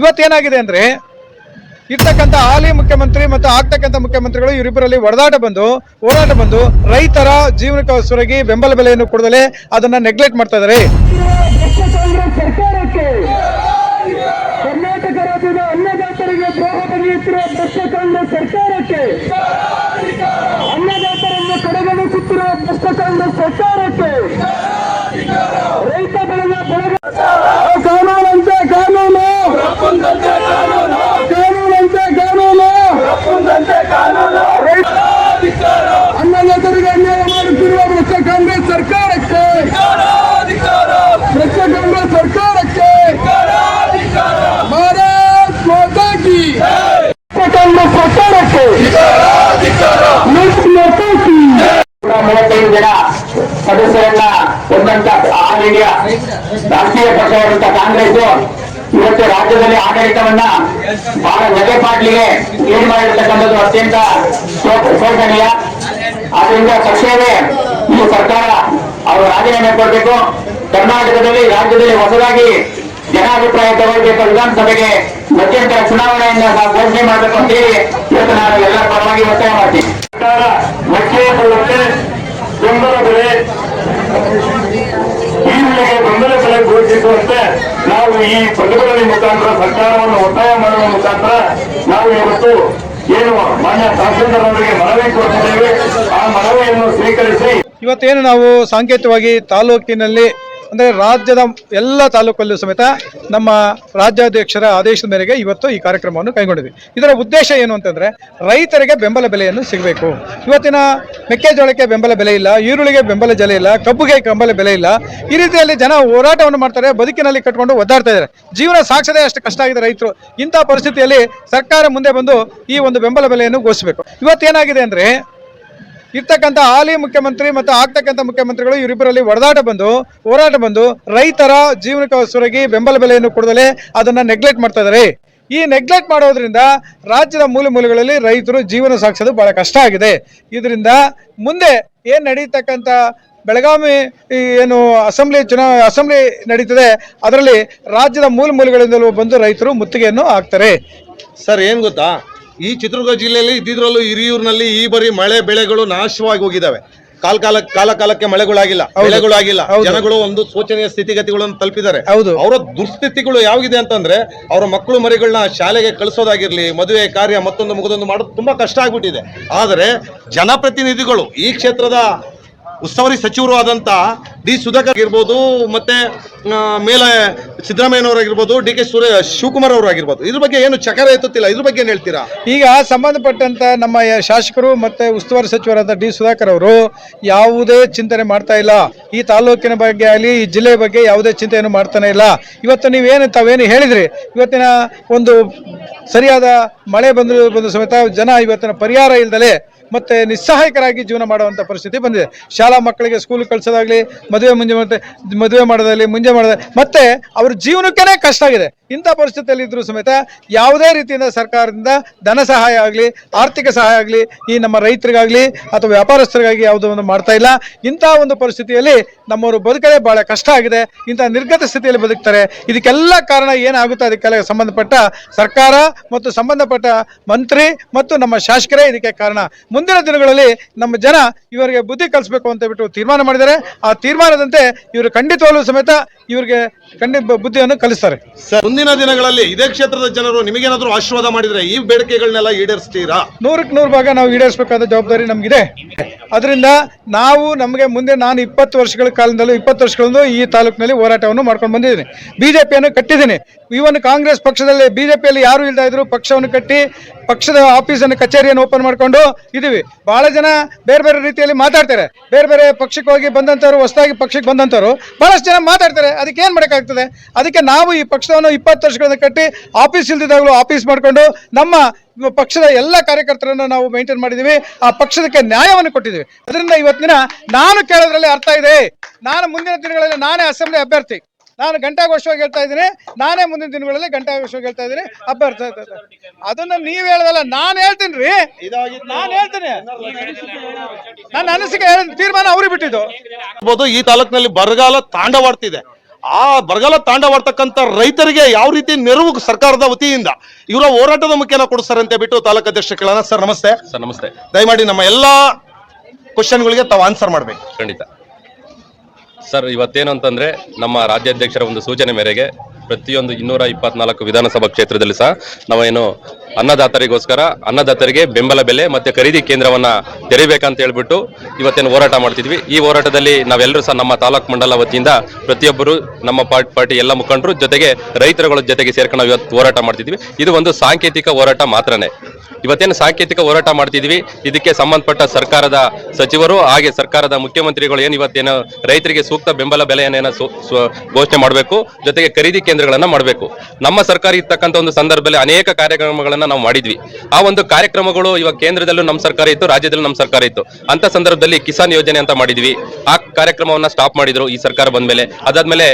ಇವತ್ತೇನಾಗಿದೆ ಅಂದ್ರೆ ಇರ್ತಕ್ಕಂಥ ಹಾಲಿ ಮುಖ್ಯಮಂತ್ರಿ ಮತ್ತು ಆಗ್ತಕ್ಕಂಥ ಮುಖ್ಯಮಂತ್ರಿಗಳು ಇವರಿಬ್ಬರಲ್ಲಿ ಹೊಡೆದಾಟ ಬಂದು, ಹೋರಾಟ ಬಂದು ರೈತರ ಜೀವನಕ್ಕೆ ಸೊರಗಿ ಬೆಂಬಲ ಬೆಲೆಯನ್ನು ಕೊಡದಲೇ ಅದನ್ನ ನೆಗ್ಲೆಕ್ಟ್ ಮಾಡ್ತಾ ಇದ್ದಾರೆ. ಕರ್ನಾಟಕ ರಾಜ್ಯದ ಅನ್ನದಾತರಿಗೆ ದ್ರೋಹ ಬಗೆಯುತ್ತಿರುವ ಭ್ರಷ್ಟ ಕಾಂಗ್ರೆಸ್ ಸರ್ಕಾರಕ್ಕೆ ಅನ್ನದಾತರನ್ನು ಕಡೆಗಣಿಸುತ್ತಿರುವ ಭ್ರಷ್ಟ ಕಾಂಗ್ರೆಸ್ ಸರ್ಕಾರಕ್ಕೆ ರೈತ ಬೆಳೆದ ಬೆಳೆದ ಕಾನೂನಂತೆ ಕಾನೂನು ಕಾನೂನಂತೆ ಕಾನೂನು ರೈತ ಅನ್ನದಾತರಿಗೆ ಅನ್ಯಾಯ ಮಾಡುತ್ತಿರುವ ಭ್ರಷ್ಟ ಕಾಂಗ್ರೆಸ್ ಸರ್ಕಾರಕ್ಕೆ ಭ್ರಷ್ಟ ಕಾಂಗ್ರೆಸ್ ಸರ್ಕಾರಕ್ಕೆ ಭಾರತ್ ಮಾತಾ ಕಿ ಭ್ರಷ್ಟ ಕಾಂಗ್ರೆಸ್ ಸರ್ಕಾರಕ್ಕೆ ಭಾರತ್ ಮಾತಾ ಕಿ ಮೂವತ್ತೈದು ಜನ ಸದಸ್ಯರನ್ನ ಹೊಂದಂತ ಆಲ್ ಇಂಡಿಯಾ ರಾಷ್ಟ್ರೀಯ ಪಕ್ಷವಾದಂತ ಕಾಂಗ್ರೆಸ್ ಇವತ್ತು ರಾಜ್ಯದಲ್ಲಿ ಆಡಳಿತವನ್ನ ಬಹಳ ನಗೆಪಾಟ್ಲಿಗೆ ಏನ್ ಮಾಡಿರ್ತಕ್ಕಂಥದ್ದು ಅತ್ಯಂತ ಶೋ- ಶೋಚನೀಯ ಆದ್ರಿಂದ ತಕ್ಷಣವೇ ಈ ಸರ್ಕಾರ ಅವರು ರಾಜೀನಾಮೆ ಕೊಡಬೇಕು. ಕರ್ನಾಟಕದಲ್ಲಿ ರಾಜ್ಯದಲ್ಲಿ ಹೊಸದಾಗಿ ಜನಾಭಿಪ್ರಾಯ ತಗೊಳ್ಬೇಕು ವಿಧಾನಸಭೆಗೆ ಮಧ್ಯಂತರ ಚುನಾವಣೆಯನ್ನ ನಾವು ಘೋಷಣೆ ಮಾಡಬೇಕು ಅಂತ ಹೇಳಿ ಇವತ್ತು ನಾನು ಎಲ್ಲ ಪರವಾಗಿ ಒತ್ತಾಯ ಮಾಡ್ತೀನಿ. ಸರ್ಕಾರ ಮೆಕ್ಕೆಜೋಳಕ್ಕೆ ಬೆಂಬಲ ಬೆಲೆ. ಈರುಳ್ಳಿಗೆ ಬೆಂಬಲ ಬೆಲೆ ಘೋಷಿಸುವಂತೆ ನಾವು ಈ ಪ್ರತಿಭಟನೆ ಮುಖಾಂತರ ಸರ್ಕಾರವನ್ನು ಒತ್ತಾಯ ಮಾಡುವ ಮುಖಾಂತರ ನಾವು ಇವತ್ತು ಏನು ಮಾನ್ಯ ತಹಸೀಲ್ದಾರ್ ಅವರಿಗೆ ಮನವಿ ಕೊಡ್ತಿದ್ದೇವೆ. ಆ ಮನವಿಯನ್ನು ಸ್ವೀಕರಿಸಿ. ಇವತ್ತೇನು ನಾವು ಸಾಂಕೇತಿಕವಾಗಿ ತಾಲೂಕಿನಲ್ಲಿ ಅಂದರೆ ರಾಜ್ಯದ ಎಲ್ಲ ತಾಲೂಕಲ್ಲೂ ಸಮೇತ ನಮ್ಮ ರಾಜ್ಯಾಧ್ಯಕ್ಷರ ಆದೇಶದ ಮೇರೆಗೆ ಇವತ್ತು ಈ ಕಾರ್ಯಕ್ರಮವನ್ನು ಕೈಗೊಂಡಿದೆ ಇದರ ಉದ್ದೇಶ ಏನು ಅಂತಂದರೆ ರೈತರಿಗೆ ಬೆಂಬಲ ಬೆಲೆಯನ್ನು ಸಿಗಬೇಕು. ಇವತ್ತಿನ ಮೆಕ್ಕೆಜೋಳಕ್ಕೆ ಬೆಂಬಲ ಬೆಲೆ ಇಲ್ಲ, ಈರುಳ್ಳಿಗೆ ಬೆಂಬಲ ಬೆಲೆ ಇಲ್ಲ, ಕಬ್ಬುಗೆ ಬೆಂಬಲ ಬೆಲೆ ಇಲ್ಲ. ಈ ರೀತಿಯಲ್ಲಿ ಜನ ಹೋರಾಟವನ್ನು ಮಾಡ್ತಾರೆ, ಬದುಕಿನಲ್ಲಿ ಕಟ್ಕೊಂಡು ಒದ್ದಾಡ್ತಾ ಇದ್ದಾರೆ. ಜೀವನ ಸಾಕ್ಷದೇ ಅಷ್ಟು ಕಷ್ಟ ಆಗಿದೆ ರೈತರು. ಇಂಥ ಪರಿಸ್ಥಿತಿಯಲ್ಲಿ ಸರ್ಕಾರ ಮುಂದೆ ಬಂದು ಈ ಒಂದು ಬೆಂಬಲ ಬೆಲೆಯನ್ನು ಘೋಷಿಸಬೇಕು. ಇವತ್ತೇನಾಗಿದೆ ಅಂದರೆ ಇರ್ತಕ್ಕಂಥ ಹಾಲಿ ಮುಖ್ಯಮಂತ್ರಿ ಮತ್ತು ಆಗ್ತಕ್ಕಂಥ ಮುಖ್ಯಮಂತ್ರಿಗಳು ಇವರಿಬ್ಬರಲ್ಲಿ ಹೊಡೆದಾಟ ಬಂದು, ಹೋರಾಟ ಬಂದು ರೈತರ ಜೀವನಕ್ಕೆ ಸುರಗಿ ಬೆಂಬಲ ಬೆಲೆಯನ್ನು ಕೊಡದಲೆ ಅದನ್ನ ನೆಗ್ಲೆಕ್ಟ್ ಮಾಡ್ತಾ ಇದ್ದಾರೆ ಈ ನೆಗ್ಲೆಕ್ಟ್ ಮಾಡೋದ್ರಿಂದ ರಾಜ್ಯದ ಮೂಲೆ ಮೂಲೆಗಳಲ್ಲಿ ರೈತರು ಜೀವನ ಸಾಗಿಸೋದು ಬಹಳ ಕಷ್ಟ ಆಗಿದೆ. ಇದರಿಂದ ಮುಂದೆ ಏನು ನಡೀತಕ್ಕಂಥ ಬೆಳಗಾವಿ ಏನು ಅಸೆಂಬ್ಲಿ ಚುನಾವ ಅಸೆಂಬ್ಲಿ ನಡೀತದೆ, ಅದರಲ್ಲಿ ರಾಜ್ಯದ ಮೂಲ ಮೂಲೆಗಳಿಂದಲೂ ಬಂದು ರೈತರು ಮುತ್ತಿಗೆಯನ್ನು ಹಾಕ್ತಾರೆ. ಸರ್, ಏನು ಗೊತ್ತಾ? ಈ ಚಿತ್ರದುರ್ಗ ಜಿಲ್ಲೆಯಲ್ಲಿ ಇದ್ದಿದ್ರಲ್ಲೂ ಹಿರಿಯೂರಿನಲ್ಲಿ ಈ ಬರಿ ಮಳೆ ಬೆಳೆಗಳು ನಾಶವಾಗಿ ಹೋಗಿದ್ದಾವೆ. ಕಾಲ ಕಾಲ ಕಾಲ ಕಾಲಕ್ಕೆ ಮಳೆಗಳಾಗಿಲ್ಲ ಬೆಳೆಗಳಾಗಿಲ್ಲ ಜನಗಳು ಒಂದು ಶೋಚನೀಯ ಸ್ಥಿತಿಗತಿಗಳನ್ನು ತಲುಪಿದ್ದಾರೆ. ಹೌದು. ಅವರ ದುಸ್ಥಿತಿಗಳು ಯಾವಿದೆ ಅಂತಂದ್ರೆ ಅವರ ಮಕ್ಕಳು ಮರಿಗಳನ್ನ ಶಾಲೆಗೆ ಕಳಿಸೋದಾಗಿರ್ಲಿ ಮದುವೆ ಕಾರ್ಯ ಮತ್ತೊಂದು ಮುಗದೊಂದು ಮಾಡೋದು ತುಂಬಾ ಕಷ್ಟ ಆಗ್ಬಿಟ್ಟಿದೆ. ಆದರೆ ಜನಪ್ರತಿನಿಧಿಗಳು ಈ ಕ್ಷೇತ್ರದ ಉಸ್ತುವಾರಿ ಸಚಿವರು ಆದಂತ ಡಿ ಸುಧಾಕರ್ ಆಗಿರ್ಬೋದು, ಮತ್ತೆ ಮೇಲೆ ಸಿದ್ದರಾಮಯ್ಯನವರಾಗಿರ್ಬೋದು, ಡಿ ಕೆ ಸುರೇ, ಶಿವಕುಮಾರ್ ಅವರಾಗಿರ್ಬೋದು. ಇದ್ರ ಬಗ್ಗೆ ಏನು ಚಕರ ಎತ್ತುತ್ತಿಲ್ಲ. ಇದ್ರ ಬಗ್ಗೆ ಏನು ಹೇಳ್ತೀರಾ? ಈಗ ಸಂಬಂಧಪಟ್ಟಂತ ನಮ್ಮ ಶಾಸಕರು ಮತ್ತೆ ಉಸ್ತುವಾರಿ ಸಚಿವರಾದ ಡಿ ಸುಧಾಕರ್ ಅವರು ಯಾವುದೇ ಚಿಂತನೆ ಮಾಡ್ತಾ ಇಲ್ಲ. ಈ ತಾಲೂಕಿನ ಬಗ್ಗೆ ಆಗಲಿ, ಈ ಜಿಲ್ಲೆ ಬಗ್ಗೆ ಯಾವುದೇ ಚಿಂತೆಯನ್ನು ಮಾಡ್ತಾನೆ ಇಲ್ಲ. ಇವತ್ತು ನೀವೇನು, ತಾವೇನು ಹೇಳಿದ್ರಿ? ಇವತ್ತಿನ ಒಂದು ಸರಿಯಾದ ಮಳೆ ಬಂದರೂ ಬಂದ ಸಮೇತ ಜನ ಇವತ್ತಿನ ಪರಿಹಾರ ಇಲ್ದಲೆ ಮತ್ತೆ ನಿಸ್ಸಹಾಯಕರಾಗಿ ಜೀವನ ಮಾಡುವಂಥ ಪರಿಸ್ಥಿತಿ ಬಂದಿದೆ. ಶಾಲಾ ಮಕ್ಕಳಿಗೆ ಸ್ಕೂಲ್ ಕಳ್ಸೋದಾಗ್ಲಿ, ಮದುವೆ ಮುಂಜೆ ಮತ್ತೆ ಮದುವೆ ಮಾಡೋದಾಗಲಿ ಮುಂಜೆ ಮಾಡೋದಾಗಲಿ, ಮತ್ತೆ ಅವ್ರ ಜೀವನಕ್ಕೇ ಕಷ್ಟ ಆಗಿದೆ. ಇಂಥ ಪರಿಸ್ಥಿತಿಯಲ್ಲಿ ಇದ್ರೂ ಸಮೇತ ಯಾವುದೇ ರೀತಿಯಿಂದ ಸರ್ಕಾರದಿಂದ ಧನ ಸಹಾಯ ಆಗಲಿ, ಆರ್ಥಿಕ ಸಹಾಯ ಆಗಲಿ, ಈ ನಮ್ಮ ರೈತರಿಗಾಗಲಿ ಅಥವಾ ವ್ಯಾಪಾರಸ್ಥರಿಗಾಗಿ ಯಾವುದೋ ಒಂದು ಮಾಡ್ತಾ ಇಲ್ಲ. ಇಂಥ ಒಂದು ಪರಿಸ್ಥಿತಿಯಲ್ಲಿ ನಮ್ಮವರು ಬದುಕಲೇ ಬಹಳ ಕಷ್ಟ ಆಗಿದೆ. ಇಂಥ ನಿರ್ಗತ ಸ್ಥಿತಿಯಲ್ಲಿ ಬದುಕ್ತಾರೆ. ಇದಕ್ಕೆಲ್ಲ ಕಾರಣ ಏನಾಗುತ್ತೆ? ಅದಕ್ಕೆಲ್ಲ ಸಂಬಂಧಪಟ್ಟ ಸರ್ಕಾರ ಮತ್ತು ಸಂಬಂಧಪಟ್ಟ ಮಂತ್ರಿ ಮತ್ತು ನಮ್ಮ ಶಾಸಕರೇ ಇದಕ್ಕೆ ಕಾರಣ. ಮುಂದಿನ ದಿನಗಳಲ್ಲಿ ನಮ್ಮ ಜನ ಇವರಿಗೆ ಬುದ್ಧಿ ಕಲಿಸ್ಬೇಕು ಅಂತ ಬಿಟ್ಟು ತೀರ್ಮಾನ ಮಾಡಿದ್ದಾರೆ. ಆ ತೀರ್ಮಾನದಂತೆ ಇವರು ಖಂಡಿತವಾಗಲೂ ಸಮೇತ ಇವರಿಗೆ ಖಂಡಿತ ಬುದ್ಧಿಯನ್ನು ಕಲಿಸ್ತಾರೆ. ಮುಂದಿನ ದಿನಗಳಲ್ಲಿ ಇದೇ ಕ್ಷೇತ್ರದ ಜನರು ನಿಮಗೇನಾದ್ರೂ ಆಶೀರ್ವಾದ ಮಾಡಿದ್ರೆ ಈ ಬೇಡಿಕೆಗಳನ್ನೆಲ್ಲ ಈಡೇರಿಸ್ತೀರಾ? ನೂರಕ್ಕೆ ನೂರು ಭಾಗ ನಾವು ಈಡೇರಿಸಬೇಕಾದ ಜವಾಬ್ದಾರಿ ನಮಗಿದೆ. ಅದರಿಂದ ನಾವು ನಮಗೆ ಮುಂದೆ ನಾನು ಇಪ್ಪತ್ತು ವರ್ಷಗಳ ಕಾಲದಲ್ಲೂ ಇಪ್ಪತ್ತು ವರ್ಷಗಳಿಂದ ಈ ತಾಲೂಕಿನಲ್ಲಿ ಹೋರಾಟವನ್ನು ಮಾಡ್ಕೊಂಡು ಬಂದಿದ್ದೀನಿ. ಬಿಜೆಪಿಯನ್ನು ಕಟ್ಟಿದ್ದೀನಿ. ಇವನ್ ಕಾಂಗ್ರೆಸ್ ಪಕ್ಷದಲ್ಲಿ ಬಿಜೆಪಿಯಲ್ಲಿ ಯಾರು ಇಲ್ದಾ ಇದ್ರು ಪಕ್ಷವನ್ನು ಕಟ್ಟಿ ಪಕ್ಷದ ಆಫೀಸನ್ನು ಕಚೇರಿಯನ್ನು ಓಪನ್ ಮಾಡ್ಕೊಂಡು ಇದೀವಿ. ಬಹಳ ಜನ ಬೇರೆ ಬೇರೆ ರೀತಿಯಲ್ಲಿ ಮಾತಾಡ್ತಾರೆ. ಬೇರೆ ಬೇರೆ ಪಕ್ಷಕ್ಕೆ ಹೋಗಿ ಬಂದಂಥವ್ರು ಹೊಸದಾಗಿ ಪಕ್ಷಕ್ಕೆ ಬಂದಂಥವ್ರು ಬಹಳಷ್ಟು ಜನ ಮಾತಾಡ್ತಾರೆ. ಅದಕ್ಕೆ ಏನು ಮಾಡೋಕ್ಕಾಗ್ತದೆ? ಅದಕ್ಕೆ ನಾವು ಈ ಪಕ್ಷವನ್ನು ಇಪ್ಪತ್ತು ವರ್ಷಗಳಿಂದ ಕಟ್ಟಿ ಆಫೀಸ್ ಇಲ್ದಿದ್ದಾಗಲೂ ಆಫೀಸ್ ಮಾಡ್ಕೊಂಡು ನಮ್ಮ ಪಕ್ಷದ ಎಲ್ಲ ಕಾರ್ಯಕರ್ತರನ್ನು ನಾವು ಮೇಂಟೈನ್ ಮಾಡಿದ್ದೀವಿ ಆ ಪಕ್ಷದಕ್ಕೆ ನ್ಯಾಯವನ್ನು ಕೊಟ್ಟಿದ್ದೀವಿ ಅದರಿಂದ ಇವತ್ತಿನ ನಾನು ಕೇಳೋದ್ರಲ್ಲಿ ಅರ್ಥ ಇದೆ. ನಾನು ಮುಂದಿನ ದಿನಗಳಲ್ಲಿ ನಾನೇ ಅಸೆಂಬ್ಲಿ ಅಭ್ಯರ್ಥಿ. ನಾನು ಘಂಟಾಘೋಷವಾಗಿ ಹೇಳ್ತಾ ಇದ್ದೀನಿ. ನಾನೇ ಮುಂದಿನ ದಿನಗಳಲ್ಲಿ ಘಂಟಾಘೋಷವಾಗಿ ಹೇಳ್ತಾ ಇದ್ದೀನಿ. ಅಭ್ಯರ್ಥಿ ಅದನ್ನ ನೀವ್ ಹೇಳದಲ್ಲ ನಾನು ಹೇಳ್ತೀನಿ ರೀ ನಾನು ಹೇಳ್ತೀನಿ. ನನ್ನ ಅನಿಸಿಕೆ ಹೇಳ ತೀರ್ಮಾನ ಅವ್ರಿಗೆ ಬಿಟ್ಟಿದ್ದು. ಈ ತಾಲೂಕಿನಲ್ಲಿ ಬರಗಾಲ ತಾಂಡವಾಡ್ತಿದೆ. ಆ ಬರಗಾಲ ತಾಂಡವಾಡ್ತಕ್ಕಂಥ ರೈತರಿಗೆ ಯಾವ ರೀತಿ ನೆರವು ಸರ್ಕಾರದ ವತಿಯಿಂದ ಇವರ ಹೋರಾಟದ ಮುಖ್ಯನ ಕೊಡಿಸ್ತಾರೆ ಅಂತ ಬಿಟ್ಟು ತಾಲೂಕು ಅಧ್ಯಕ್ಷ ಕೇಳೋಣ. ಸರ್ ನಮಸ್ತೆ. ಸರ್ ನಮಸ್ತೆ. ದಯಮಾಡಿ ನಮ್ಮ ಎಲ್ಲಾ ಕ್ವಶನ್ಗಳಿಗೆ ತಾವು ಆನ್ಸರ್ ಮಾಡ್ಬೇಕು. ಖಂಡಿತ. ಸರ್ ಇವತ್ತೇನು ಅಂತಂದ್ರೆ ನಮ್ಮ ರಾಜ್ಯಾಧ್ಯಕ್ಷರ ಒಂದು ಸೂಚನೆ ಮೇರೆಗೆ ಪ್ರತಿಯೊಂದು ಇನ್ನೂರ ಇಪ್ಪತ್ನಾಲ್ಕು ವಿಧಾನಸಭಾ ಕ್ಷೇತ್ರದಲ್ಲಿ ಸಹ ನಾವೇನು ಅನ್ನದಾತರಿಗೋಸ್ಕರ ಅನ್ನದಾತರಿಗೆ ಬೆಂಬಲ ಬೆಲೆ ಮತ್ತೆ ಖರೀದಿ ಕೇಂದ್ರವನ್ನ ತೆರಿಬೇಕಂತ ಹೇಳ್ಬಿಟ್ಟು ಇವತ್ತೇನು ಹೋರಾಟ ಮಾಡ್ತಿದ್ವಿ. ಈ ಹೋರಾಟದಲ್ಲಿ ನಾವೆಲ್ಲರೂ ಸಹ ನಮ್ಮ ತಾಲೂಕು ಮಂಡಲ ವತಿಯಿಂದ ಪ್ರತಿಯೊಬ್ಬರು, ನಮ್ಮ ಪಾರ್ಟಿ ಪಾರ್ಟಿ ಎಲ್ಲ ಮುಖಂಡರು ಜೊತೆಗೆ ರೈತರುಗಳ ಜೊತೆಗೆ ಸೇರ್ಕೊಂಡು ಇವತ್ತು ಹೋರಾಟ ಮಾಡ್ತಿದ್ವಿ. ಇದು ಒಂದು ಸಾಂಕೇತಿಕ ಹೋರಾಟ ಮಾತ್ರನೇ. ಇವತ್ತೇನು ಸಾಂಕೇತಿಕ ಹೋರಾಟ ಮಾಡ್ತಿದ್ವಿ. ಇದಕ್ಕೆ ಸಂಬಂಧಪಟ್ಟ ಸರ್ಕಾರದ ಸಚಿವರು ಹಾಗೆ ಸರ್ಕಾರದ ಮುಖ್ಯಮಂತ್ರಿಗಳು ಏನು ಇವತ್ತೇನು ರೈತರಿಗೆ ಸೂಕ್ತ ಬೆಂಬಲ ಬೆಲೆಯನ್ನೇನೋ ಘೋಷಣೆ ಮಾಡಬೇಕು. ಜೊತೆಗೆ ಖರೀದಿ ಕೇಂದ್ರಗಳನ್ನ ಮಾಡಬೇಕು. ನಮ್ಮ ಸರ್ಕಾರ ಇರ್ತಕ್ಕಂಥ ಒಂದು ಸಂದರ್ಭದಲ್ಲಿ ಅನೇಕ ಕಾರ್ಯಕ್ರಮಗಳನ್ನ ನಾವು ಮಾಡಿದ್ವಿ. ಆ ಒಂದು ಕಾರ್ಯಕ್ರಮಗಳು ಇವಾಗ ಕೇಂದ್ರದಲ್ಲೂ ನಮ್ಮ ಸರ್ಕಾರ ಇತ್ತು, ರಾಜ್ಯದಲ್ಲೂ ನಮ್ಮ ಸರ್ಕಾರ ಇತ್ತು. ಅಂತ ಸಂದರ್ಭದಲ್ಲಿ ಕಿಸಾನ್ ಯೋಜನೆ ಅಂತ ಮಾಡಿದ್ವಿ. ಆ ಕಾರ್ಯಕ್ರಮವನ್ನ ಸ್ಟಾಪ್ ಮಾಡಿದ್ರು, ಈ ಸರ್ಕಾರ ಬಂದ್ಮೇಲೆ. ಅದಾದ್ಮೇಲೆ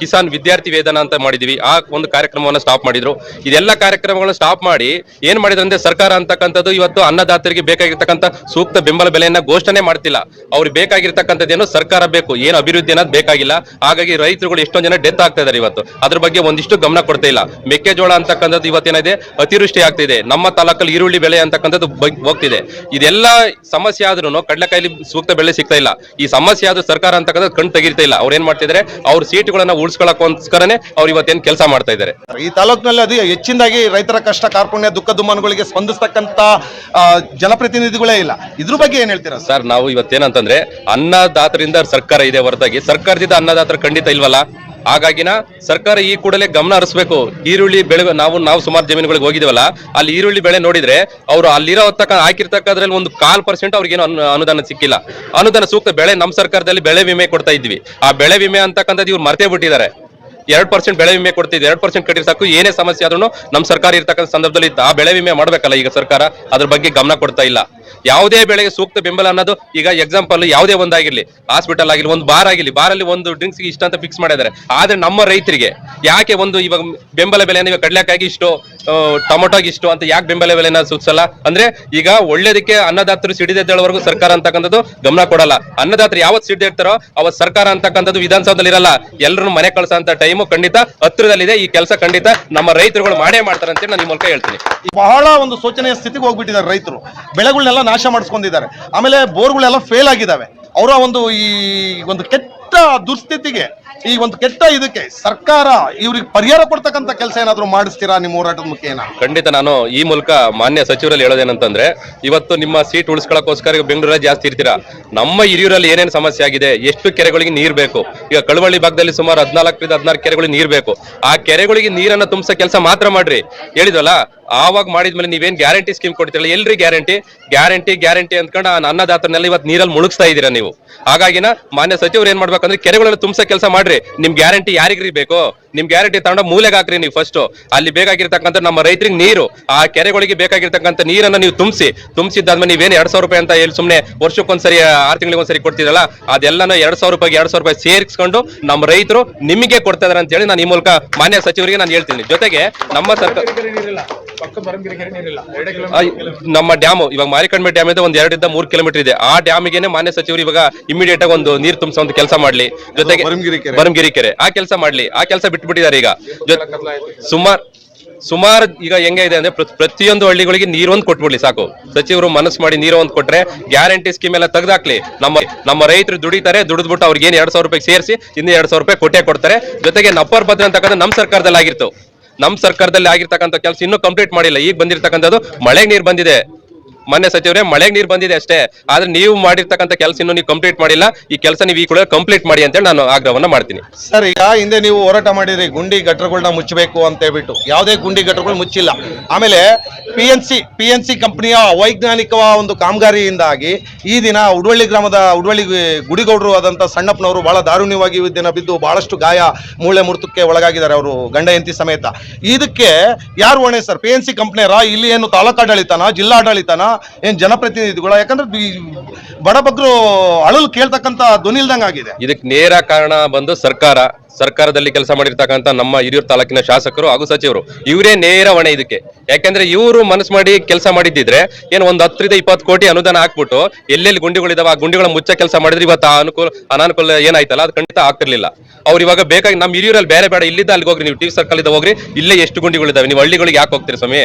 ಕಿಸಾನ್ ವಿದ್ಯಾರ್ಥಿ ವೇತನ ಅಂತ ಮಾಡಿದ್ವಿ. ಆ ಒಂದು ಕಾರ್ಯಕ್ರಮವನ್ನ ಸ್ಟಾಪ್ ಮಾಡಿದ್ರು. ಇದೆಲ್ಲ ಕಾರ್ಯಕ್ರಮಗಳನ್ನ ಸ್ಟಾಪ್ ಮಾಡಿ ಏನ್ ಮಾಡಿದ್ರು ಅಂದ್ರೆ ಸರ್ಕಾರ ಅಂತಕ್ಕಂಥದ್ದು ಇವತ್ತು ಅನ್ನದಾತರಿಗೆ ಬೇಕಾಗಿರ್ತಕ್ಕಂಥ ಸೂಕ್ತ ಬೆಂಬಲ ಬೆಲೆಯನ್ನ ಘೋಷಣೆ ಮಾಡ್ತಿಲ್ಲ. ಅವ್ರಿಗೆ ಬೇಕಾಗಿರ್ತಕ್ಕಂಥದ್ದೇನು ಸರ್ಕಾರ ಬೇಕು, ಏನು ಅಭಿವೃದ್ಧಿ ಅನ್ನೋದು ಬೇಕಾಗಿಲ್ಲ. ಹಾಗಾಗಿ ರೈತರುಗಳು ಎಷ್ಟೊಂದು ಜನ ಡೆತ್ ಆಗ್ತಾ ಇದಾರೆ ಇವತ್ತು. ಅದ್ರ ಬಗ್ಗೆ ಒಂದಿಷ್ಟು ಗಮನ ಕೊಡ್ತಾ ಇಲ್ಲ. ಮೆಕ್ಕೆಜೋಳ ಅಂತಕ್ಕಂಥದ್ದು ಇವತ್ತೇನಿದೆ? ಅತಿವೃಷ್ಟಿ ಆಗ್ತಿದೆ. ನಮ್ಮ ತಾಲೂಕಲ್ಲಿ ಈರುಳ್ಳಿ ಬೆಳೆ ಅಂತಕ್ಕಂಥದ್ದು ಹೋಗ್ತಿದೆ. ಇದೆಲ್ಲ ಸಮಸ್ಯೆ ಆದ್ರೂ ಕಡಲೆಕಾಯಿ ಸೂಕ್ತ ಬೆಳೆ ಸಿಗ್ತಾ ಇಲ್ಲ. ಈ ಸಮಸ್ಯೆ ಆದ್ರೂ ಸರ್ಕಾರ ಅಂತಕ್ಕಂಥದ್ದು ಕಣ್ ತೆಗಿತಾ ಇಲ್ಲ. ಅವ್ರು ಏನ್ ಮಾಡ್ತಿದ್ದಾರೆ ಅವ್ರ ಸೀಟುಗಳನ್ನ ಉಳಿಸ್ಕೊಳ್ಳೋಕೋಸ್ಕರನೇ ಅವ್ರು ಇವತ್ತೇನ್ ಕೆಲಸ ಮಾಡ್ತಾ ಇದ್ದಾರೆ ಈ ತಾಲೂಕಿನಲ್ಲಿ ಅದು ಹೆಚ್ಚಿನದಾಗಿ ರೈತರ ಕಷ್ಟ ಕಾರ್ಪಣ್ಯ ದುಃಖ ದುಮ್ಮಾನುಗಳಿಗೆ ಸ್ಪಂದಿಸ್ತಕ್ಕಂತ ಜನಪ್ರತಿನಿಧಿಗಳೇ ಇಲ್ಲ. ಇದ್ರ ಬಗ್ಗೆ ಏನ್ ಹೇಳ್ತೀರಾ ಸರ್? ಸರ್ ನಾವು ಇವತ್ತೇನಂತಂದ್ರೆ ಅನ್ನದಾತರಿಂದ ಸರ್ಕಾರ ಇದೆ ಹೊರತಾಗಿ. ಸರ್ಕಾರದಿಂದ ಅನ್ನದಾತರ ಖಂಡಿತ ಇಲ್ವಲ್ಲ? ಹಾಗಾಗಿನ ಸರ್ಕಾರ ಈ ಕೂಡಲೇ ಗಮನ ಹರಿಸಬೇಕು. ಈರುಳ್ಳಿ ಬೆಳೆ ನಾವು ನಾವು ಸುಮಾರು ಜಮೀನುಗಳಿಗೆ ಹೋಗಿದ್ದೀವಲ್ಲ, ಅಲ್ಲಿ ಈರುಳ್ಳಿ ಬೆಳೆ ನೋಡಿದ್ರೆ ಅವರು ಅಲ್ಲಿರೋ ತಕ್ಕ ಹಾಕಿರ್ತಕ್ಕದ್ರಲ್ಲಿ ಒಂದು ಕಾಲ್ ಪರ್ಸೆಂಟ್ ಅವ್ರಿಗೇನು ಅನು- ಅನುದಾನ ಸಿಕ್ಕಿಲ್ಲ. ಅನುದಾನ ಸೂಕ್ತ ಬೆಳೆ ನಮ್ಮ ಸರ್ಕಾರದಲ್ಲಿ ಬೆಳೆ ವಿಮೆ ಕೊಡ್ತಾ ಇದ್ವಿ ಆ ಬೆಳೆ ವಿಮೆ ಅಂತಕ್ಕಂಥದ್ದು ಇವ್ರು ಮರ್ತೇ ಬಿಟ್ಟಿದ್ದಾರೆ. ಎರಡ್ ಪರ್ಸೆಂಟ್ ಬೆಳೆ ವಿಮೆ ಕೊಡ್ತಿದ್ದೆ ಎರಡು ಪರ್ಸೆಂಟ್ ಕಟ್ಟಿದ್ರೆ ಸಾಕು. ಏನೇ ಸಮಸ್ಯೆ ಆದ್ರೂ ನಮ್ಮ ಸರ್ಕಾರ ಇರ್ತಕ್ಕಂಥ ಸಂದರ್ಭದಲ್ಲಿ ಆ ಬೆಳೆ ವಿಮೆ ಮಾಡ್ಬೇಕಲ್ಲ ಈಗ ಸರ್ಕಾರ. ಅದ್ರ ಬಗ್ಗೆ ಗಮನ ಕೊಡ್ತಾ ಇಲ್ಲ. ಯಾವುದೇ ಬೆಳೆಗೆ ಸೂಕ್ತ ಬೆಂಬಲ ಅನ್ನೋದು ಈಗ ಎಕ್ಸಾಂಪಲ್ ಯಾವುದೇ ಒಂದಾಗಿರ್ಲಿ. ಹಾಸ್ಪಿಟಲ್ ಆಗಿರ್ಲಿ, ಒಂದು ಬಾರ್ ಆಗಿರ್ಲಿ. ಬಾರಲ್ಲಿ ಒಂದು ಡ್ರಿಂಕ್ಸ್ ಇಷ್ಟ ಅಂತ ಫಿಕ್ಸ್ ಮಾಡಿದ್ದಾರೆ. ಆದ್ರೆ ನಮ್ಮ ರೈತರಿಗೆ ಯಾಕೆ ಒಂದು ಇವಾಗ ಬೆಂಬಲ ಬೆಲೆ ಇವಾಗ ಕಡ್ಲೆಕಾಗಿ ಇಷ್ಟು ಟೊಮೊಟೊಗೆ ಇಷ್ಟು ಅಂತ ಯಾಕೆ ಬೆಂಬಲ ಬೆಲೆನ ಸೂಚಿಸಲ್ಲ? ಅಂದ್ರೆ ಈಗ ಒಳ್ಳೇದಕ್ಕೆ ಅನ್ನದಾತರು ಸಿಡಿದೆದ್ದೇಳವರೆಗೂ ಸರ್ಕಾರ ಅಂತಕ್ಕಂಥದ್ದು ಗಮನ ಕೊಡಲ್ಲ. ಅನ್ನದಾತರು ಯಾವತ್ತು ಸಿಡಿದಿರ್ತಾರೋ ಅವತ್ತು ಸರ್ಕಾರ ಅಂತಕ್ಕಂಥದ್ದು ವಿಧಾನಸೌಧದಲ್ಲಿ ಇರಲ್ಲ ಎಲ್ಲರನ್ನು ಮನೆ ಕಳ್ಸೋಂತ ಟೈಮು ಖಂಡಿತ ಹತ್ತಿರದಲ್ಲಿದೆ. ಈ ಕೆಲಸ ಖಂಡಿತ ನಮ್ಮ ರೈತರುಗಳು ಮಾಡೇ ಮಾಡ್ತಾರೆ ಅಂತ ನಾನು ಈ ಮೂಲಕ ಹೇಳ್ತೀನಿ. ಬಹಳ ಒಂದು ಸೂಚನೆಯ ಸ್ಥಿತಿಗೆ ಹೋಗ್ಬಿಟ್ಟಿದ್ದಾರೆ ರೈತರು. ಬೆಳೆಗಳನ್ನೆಲ್ಲ ನಾಶ ಮಾಡಿಸ್ಕೊಂಡಿದ್ದಾರೆ. ಆಮೇಲೆ ಬೋರ್ಗಳೆಲ್ಲ ಫೇಲ್ ಆಗಿದ್ದಾವೆ. ಅವರ ಒಂದು ಈ ಒಂದು ಕೆಟ್ಟ ದುಸ್ಥಿತಿಗೆ ಈ ಒಂದು ಕೆಟ್ಟ ಇದಕ್ಕೆ ಸರ್ಕಾರ ಇವ್ರಿಗೆ ಪರಿಹಾರ ಕೊಡ್ತಕ್ಕಂತ ಕೆಲಸ ಏನಾದ್ರು ಮಾಡಿಸ್ತೀರಾ ನಿಮ್ಮ ಹೋರಾಟದ ಮುಖೇನ ಖಂಡಿತ ನಾನು ಈ ಮೂಲಕ ಮಾನ್ಯ ಸಚಿವರಲ್ಲಿ ಹೇಳೋದೇನಂತಂದ್ರೆ, ಇವತ್ತು ನಿಮ್ಮ ಸೀಟ್ ಉಳಿಸ್ಕೊಳ್ಳೋಕೋಸ್ಕರ ಬೆಂಗಳೂರಲ್ಲಿ ಜಾಸ್ತಿ ಇರ್ತೀರಾ? ನಮ್ಮ ಹಿರಿಯೂರಲ್ಲಿ ಏನೇನು ಸಮಸ್ಯೆ ಆಗಿದೆ? ಎಷ್ಟು ಕೆರೆಗಳಿಗೆ ನೀರು ಬೇಕು? ಈಗ ಕಳವಳ್ಳಿ ಭಾಗದಲ್ಲಿ ಸುಮಾರು ಹದಿನಾಲ್ಕರಿಂದ ಹದಿನಾರು ಕೆರೆಗಳಿಗೆ ನೀರು ಬೇಕು. ಆ ಕೆರೆಗಳಿಗೆ ನೀರನ್ನ ತುಂಬಿಸೋ ಕೆಲಸ ಮಾತ್ರ ಮಾಡ್ರಿ. ಹೇಳಿದ್ವಲ್ಲ, ಆವಾಗ ಮಾಡಿದ್ಮೇಲೆ ನೀವೇನ್ ಗ್ಯಾರಂಟಿ ಸ್ಕೀಮ್ ಕೊಡ್ತೀರಲ್ಲ ಎಲ್ರಿ ಗ್ಯಾರಂಟಿ ಗ್ಯಾರಂಟಿ ಗ್ಯಾರಂಟಿ ಅಂದ್ಕೊಂಡು ಆ ಅನ್ನದಾತರನ್ನೆಲ್ಲ ಇವತ್ತು ನೀರಲ್ಲಿ ಮುಳುಗಿಸ್ತಾ ಇದ್ದೀರಾ ನೀವು? ಹಾಗಾಗಿನ ಮಾನ್ಯ ಸಚಿವರು ಏನ್ ಮಾಡ್ಬೇಕಂದ್ರೆ ಕೆರೆಗಳನ್ನ ತುಂಬಿಸೋ ಕೆಲಸ ಮಾಡ್ರಿ. ನಿಮ್ ಗ್ಯಾರಂಟಿ ಯಾರಿಗ್ರಿ ಬೇಕು? ನಿಮ್ ಗ್ಯಾರಂಟಿ ತಗೊಂಡ ಮೂಲೆಗೆ ಹಾಕ್ರಿ ನೀವು ಫಸ್ಟ್ ಅಲ್ಲಿ ಬೇಕಾಗಿರ್ತಕ್ಕಂಥ ನಮ್ಮ ರೈತರಿಗೆ ನೀರು, ಆ ಕೆರೆಗಳಿಗೆ ಬೇಕಾಗಿರ್ತಕ್ಕಂಥ ನೀರನ್ನ ನೀವು ತುಂಬಿಸಿ, ತುಂಬಿಸಿದ್ದಾದ್ಮೇಲೆ ನೀವೇನು ಎರಡ್ ಸಾವಿರ ರೂಪಾಯಿ ಅಂತ ಹೇಳಿ ಸುಮ್ಮನೆ ವರ್ಷಕ್ಕೊಂದ್ಸರಿ ಆರು ತಿಂಗಳಿಗೆ ಒಂದ್ಸರಿ ಕೊಡ್ತಿರಲ್ಲ ಅದೆಲ್ಲನೂ ಎರಡ್ ಸಾವಿರ ರೂಪಾಯಿ ಎರಡ್ ಸಾವಿರ ರೂಪಾಯಿ ಸೇರಿಸ್ಕೊಂಡು ನಮ್ಮ ರೈತರು ನಿಮಗೆ ಕೊಡ್ತಾ ಅಂತ ಹೇಳಿ ನಾನು ಈ ಮೂಲಕ ಮಾನ್ಯ ಸಚಿವರಿಗೆ ನಾನು ಹೇಳ್ತೀನಿ. ಜೊತೆಗೆ ನಮ್ಮ ಸರ್ಕಾರ ನಮ್ಮ ಡ್ಯಾಮ್ ಇವಾಗ ಮಾರಿಕಣ್ಮೆ ಡ್ಯಾಮ್ ಇದೆ, ಒಂದ್ ಎರಡರಿಂದ ಮೂರ್ ಕಿಲೋಮೀಟರ್ ಇದೆ. ಆ ಡ್ಯಾಮ್ಗೆ ಮಾನ್ಯ ಸಚಿವರು ಇವಾಗ ಇಮಿಡಿಯೇಟ್ ಆಗಿ ಒಂದು ನೀರು ತುಂಬಿಸೋ ಒಂದು ಕೆಲಸ ಮಾಡ್ಲಿ. ಜೊತೆಗೆ ಬರಮಗಿರಿ ಕೆರೆ. ಆ ಕೆಲಸ ಮಾಡ್ಲಿ. ಆ ಕೆಲಸ ಬಿಟ್ಬಿಟ್ಟಿದ್ದಾರೆ ಈಗ. ಸುಮಾರ್, ಸುಮಾರು ಈಗ ಹೆಂಗೆ ಇದೆ ಅಂದ್ರೆ ಪ್ರ- ಪ್ರತಿಯೊಂದು ಹಳ್ಳಿಗಳಿಗೆ ನೀರೊಂದು ಕೊಟ್ಬಿಡ್ಲಿ ಸಾಕು. ಸಚಿವರು ಮನಸ್ಸು ಮಾಡಿ ನೀರು ಒಂದು ಕೊಟ್ರೆ ಗ್ಯಾರಂಟಿ ಸ್ಕೀಮ್ ಎಲ್ಲ ತೆಗ್ದಾಕ್ಲಿ. ನಮ್ಮ ನಮ್ಮ ರೈತರು ದುಡಿತಾರೆ, ದುಡಿದ್ಬಿಟ್ಟು ಅವ್ರಿಗೆ ಏನು ಎರಡ್ ಸಾವಿರ ರೂಪಾಯಿ ಸೇರಿಸಿ ಇನ್ನು ಎರಡ್ ಸಾವಿರ ರೂಪಾಯಿ ಕೊಟ್ಟೆ ಕೊಡ್ತಾರೆ. ಜೊತೆಗೆ ನಪ್ಪರ್ ಭದ್ರ ಅಂತಕ್ಕಂಥ ನಮ್ಮ ಸರ್ಕಾರದಲ್ಲಿ ಆಗಿತ್ತು ನಮ್ಮ ಸರ್ಕಾರದಲ್ಲಿ ಆಗಿರ್ತಕ್ಕಂಥ ಕೆಲಸ ಇನ್ನೂ ಕಂಪ್ಲೀಟ್ ಮಾಡಿಲ್ಲ. ಈಗ ಬಂದಿರತಕ್ಕಂಥದ್ದು ಮಳೆ ನೀರು ಬಂದಿದೆ. ಮೊನ್ನೆ ಸಚಿವರೇ, ಮಳೆಗೆ ನೀರು ಬಂದಿದೆ ಅಷ್ಟೇ. ಆದ್ರೆ ನೀವು ಮಾಡಿರ್ತಕ್ಕಂಥ ಕೆಲಸ ಇನ್ನೂ ನೀವು ಕಂಪ್ಲೀಟ್ ಮಾಡಿಲ್ಲ. ಈ ಕೆಲಸ ನೀವು ಈ ಕೂಡ ಕಂಪ್ಲೀಟ್ ಮಾಡಿ ಅಂತೇಳಿ ನಾನು ಆಗ್ರಹವನ್ನ ಮಾಡ್ತೀನಿ. ಸರ್, ಈಗ ಹಿಂದೆ ನೀವು ಹೋರಾಟ ಮಾಡಿದ್ರಿ, ಗುಂಡಿ ಗಟ್ಟರಗಳನ್ನ ಮುಚ್ಚಬೇಕು ಅಂತ ಹೇಳ್ಬಿಟ್ಟು. ಯಾವುದೇ ಗುಂಡಿ ಗಟ್ಟರಗಳು ಮುಚ್ಚಿಲ್ಲ. ಆಮೇಲೆ P N C P N C ಕಂಪನಿಯ ವೈಜ್ಞಾನಿಕವಾದ ಒಂದು ಕಾಮಗಾರಿಯಿಂದಾಗಿ ಈ ದಿನ ಉಡ್ವಳ್ಳಿ ಗ್ರಾಮದ ಉಡ್ವಳ್ಳಿ ಗುಡಿಗೌಡರು ಆದಂಥ ಸಣ್ಣಪ್ಪನವರು ಬಹಳ ದಾರುಣ್ಯವಾಗಿ ದಿನ ಬಿದ್ದು ಬಹಳಷ್ಟು ಗಾಯ ಮೂಳೆ ಮುರ್ತಕ್ಕೆ ಒಳಗಾಗಿದ್ದಾರೆ ಅವರು, ಗಂಡ ಸಮೇತ. ಇದಕ್ಕೆ ಯಾರು ಹೊಣೆ ಸರ್? ಪಿ ಎನ್ ಸಿ ಕಂಪ್ನಿಯರ ಇಲ್ಲಿ ಏನು ತಾಲೂಕಾಡಳಿತನ, ಜಿಲ್ಲಾಡಳಿತನ? ಏನ್ ಜನಪ್ರತಿನಿಧಿಗಳ ಯಾಕಂದ್ರೆ ಬಡಬಗ್ರು ಅಳಲು ಕೇಳ್ತಕ್ಕಂಥ ಧ್ವನಿ ಇಲ್ದಂಗೆ ಆಗಿದೆ ಇದಕ್ಕೆ ನೇರ ಕಾರಣ ಬಂದು ಸರ್ಕಾರ. ಸರ್ಕಾರದಲ್ಲಿ ಕೆಲಸ ಮಾಡಿರ್ತಕ್ಕಂಥ ನಮ್ಮ ಹಿರಿಯೂರು ತಾಲೂಕಿನ ಶಾಸಕರು ಹಾಗೂ ಸಚಿವರು, ಇವರೇ ನೇರ ಹೊಣೆ ಇದಕ್ಕೆ. ಯಾಕಂದ್ರೆ ಇವರು ಮನಸ್ಸು ಮಾಡಿ ಕೆಲಸ ಮಾಡಿದ್ದಿದ್ರೆ ಏನು ಒಂದು ಹತ್ತರಿಂದ ಇಪ್ಪತ್ತು ಕೋಟಿ ಅನುದಾನ ಹಾಕ್ಬಿಟ್ಟು ಎಲ್ಲೆಲ್ಲಿ ಗುಂಡಿಗಳಿದಾವೆ, ಆ ಗುಂಡಿಗಳ ಮುಚ್ಚ ಕೆಲಸ ಮಾಡಿದ್ರೆ ಇವತ್ತು ಅನುಕೂಲ, ಅನಾನುಕೂಲ ಏನಾಯ್ತಲ್ಲ, ಅದು ಖಂಡಿತ ಆಗ್ತಿರ್ಲಿಲ್ಲ. ಅವ್ರು ಇವಾಗ ಬೇಕಾಗಿ ನಮ್ಮ ಹಿರಿಯೂರಲ್ಲಿ ಬೇರೆ ಬೇಡ ಇಲ್ಲಿದ್ದ ಅಲ್ಲಿ ಹೋಗ್ರಿ, ನೀವು ಟಿ ಸರ್ಕಲ್ ಇದ್ದ ಹೋಗ್ರಿ, ಇಲ್ಲೇ ಎಷ್ಟು ಗುಂಡಿಗಳಿದಾವೆ, ನೀವು ಹಳ್ಳಿಗಳಿಗೆ ಯಾಕೆ ಹೋಗ್ತೀರಿ ಸ್ವಾಮಿ?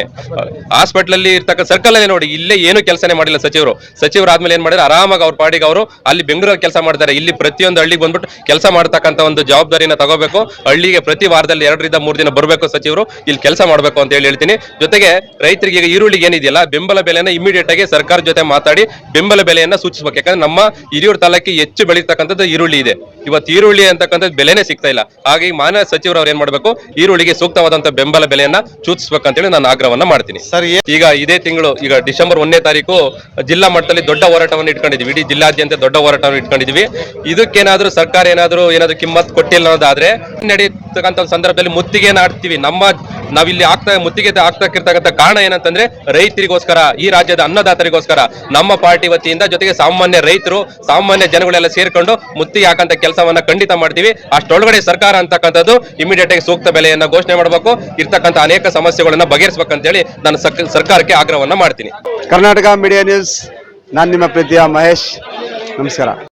ಹಾಸ್ಪಿಟಲ್ ಅಲ್ಲಿ ಇರ್ತಕ್ಕ ಸರ್ಕಲ್ ಅಲ್ಲೇ ನೋಡಿ, ಇಲ್ಲೇ ಏನು ಕೆಲಸನೇ ಮಾಡಿಲ್ಲ ಸಚಿವರು. ಸಚಿವರು ಆದ್ಮೇಲೆ ಏನ್ ಮಾಡಿದ್ರೆ, ಆರಾಮಾಗಿ ಅವ್ರ ಪಾಡಿಗೆ ಅವರು ಅಲ್ಲಿ ಬೆಂಗಳೂರಲ್ಲಿ ಕೆಲಸ ಮಾಡ್ತಾರೆ. ಇಲ್ಲಿ ಪ್ರತಿಯೊಂದು ಹಳ್ಳಿಗೆ ಬಂದ್ಬಿಟ್ಟು ಕೆಲಸ ಮಾಡ್ತಕ್ಕಂಥ ಒಂದು ಜವಾಬ್ದಾರಿನ ತಗೋಬೇಕು. ಹಳ್ಳಿಗೆ ಪ್ರತಿ ವಾರದಲ್ಲಿ ಎರಡರಿಂದ ಮೂರು ದಿನ ಬರಬೇಕು ಸಚಿವರು. ಇಲ್ಲಿ ಕೆಲಸ ಮಾಡಬೇಕು ಅಂತ ಹೇಳಿ ಹೇಳ್ತೀನಿ. ಜೊತೆಗೆ ರೈತರಿಗೆ ಈಗ ಈರುಳ್ಳಿಗೆ ಏನಿದೆಯಲ್ಲ ಬೆಂಬಲ ಬೆಲೆನ ಇಮಿಡಿಯೇಟ್ ಆಗಿ ಸರ್ಕಾರ ಜೊತೆ ಮಾತಾಡಿ ಬೆಂಬಲ ಬೆಲೆಯನ್ನ ಸೂಚಿಸಬೇಕು. ಯಾಕಂದ್ರೆ ನಮ್ಮ ಹಿರಿಯೂರು ತಾಲೂಕಿ ಹೆಚ್ಚು ಬೆಳೀತಕ್ಕಂಥದ್ದು ಈರುಳ್ಳಿ ಇದೆ. ಇವತ್ತು ಈರುಳ್ಳಿ ಅಂತಕ್ಕಂಥದ್ದು ಬೆಲೆನೇ ಸಿಗ್ತಾ ಇಲ್ಲ. ಹಾಗಾಗಿ ಮಾನ್ಯ ಸಚಿವರು ಅವ್ರು ಏನ್ ಮಾಡಬೇಕು? ಈರುಳ್ಳಿಗೆ ಸೂಕ್ತವಾದಂತ ಬೆಂಬಲ ಬೆಲೆಯನ್ನ ಸೂಚಿಸಬೇಕಂತೇಳಿ ನಾನು ಆಗ್ರಹವನ್ನ ಮಾಡ್ತೀನಿ. ಸರ್ ಈಗ ಇದೇ ತಿಂಗಳು ಈಗ ಡಿಸೆಂಬರ್ ಒಂದನೇ ತಾರೀಕು ಜಿಲ್ಲಾ ಮಟ್ಟದಲ್ಲಿ ದೊಡ್ಡ ಹೋರಾಟವನ್ನು ಇಟ್ಕೊಂಡಿದ್ವಿ. ಇಡೀ ಜಿಲ್ಲಾದ್ಯಂತ ದೊಡ್ಡ ಹೋರಾಟವನ್ನು ಇಟ್ಕೊಂಡಿದ್ವಿ. ಇದಕ್ಕೇನಾದ್ರೂ ಸರ್ಕಾರ ಏನಾದ್ರೂ ಏನಾದ್ರೂ ಕಿಮ್ಮತ್ ಕೊಟ್ಟಿಲ್ಲ ಅನ್ನೋದಾದ್ರೆ ನಡೀತಕ್ಕಂಥ ಸಂದರ್ಭದಲ್ಲಿ ಮುತ್ತಿಗೆ ಆಡ್ತೀವಿ. ನಮ್ಮ ನಾವಿಲ್ಲಿ ಆಗ್ತಾ ಮುತ್ತಿಗೆ ಆಗ್ತಕ್ಕಿರ್ತಕ್ಕಂಥ ಕಾರಣ ಏನಂತಂದ್ರೆ ರೈತರಿಗೋಸ್ಕರ, ಈ ರಾಜ್ಯದ ಅನ್ನದಾತರಿಗೋಸ್ಕರ, ನಮ್ಮ ಪಾರ್ಟಿ ವತಿಯಿಂದ ಜೊತೆಗೆ ಸಾಮಾನ್ಯ ರೈತರು, ಸಾಮಾನ್ಯ ಜನಗಳೆಲ್ಲ ಸೇರ್ಕೊಂಡು ಮುತ್ತಿಗೆ ಹಾಕಂತ ಕೆಲಸವನ್ನ ಖಂಡಿತ ಮಾಡ್ತೀವಿ. ಅಷ್ಟೊಳಗಡೆ ಸರ್ಕಾರ ಅಂತಕ್ಕಂಥದ್ದು ಇಮಿಡಿಯೇಟ್ ಆಗಿ ಸೂಕ್ತ ಬೆಲೆಯನ್ನ ಘೋಷಣೆ ಮಾಡಬೇಕು. ಇರ್ತಕ್ಕಂಥ ಅನೇಕ ಸಮಸ್ಯೆಗಳನ್ನ ಬಗೆಹರಿಸಬೇಕಂತೇಳಿ ನಾನು ಸರ್ಕಾರಕ್ಕೆ ಆಗ್ರಹವನ್ನ ಮಾಡ್ತೀನಿ. ಕರ್ನಾಟಕ ಮೀಡಿಯಾ ನ್ಯೂಸ್ ನಾನು ನಿಮ್ಮ ಪ್ರೀತಿಯ ಮಹೇಶ್. ನಮಸ್ಕಾರ.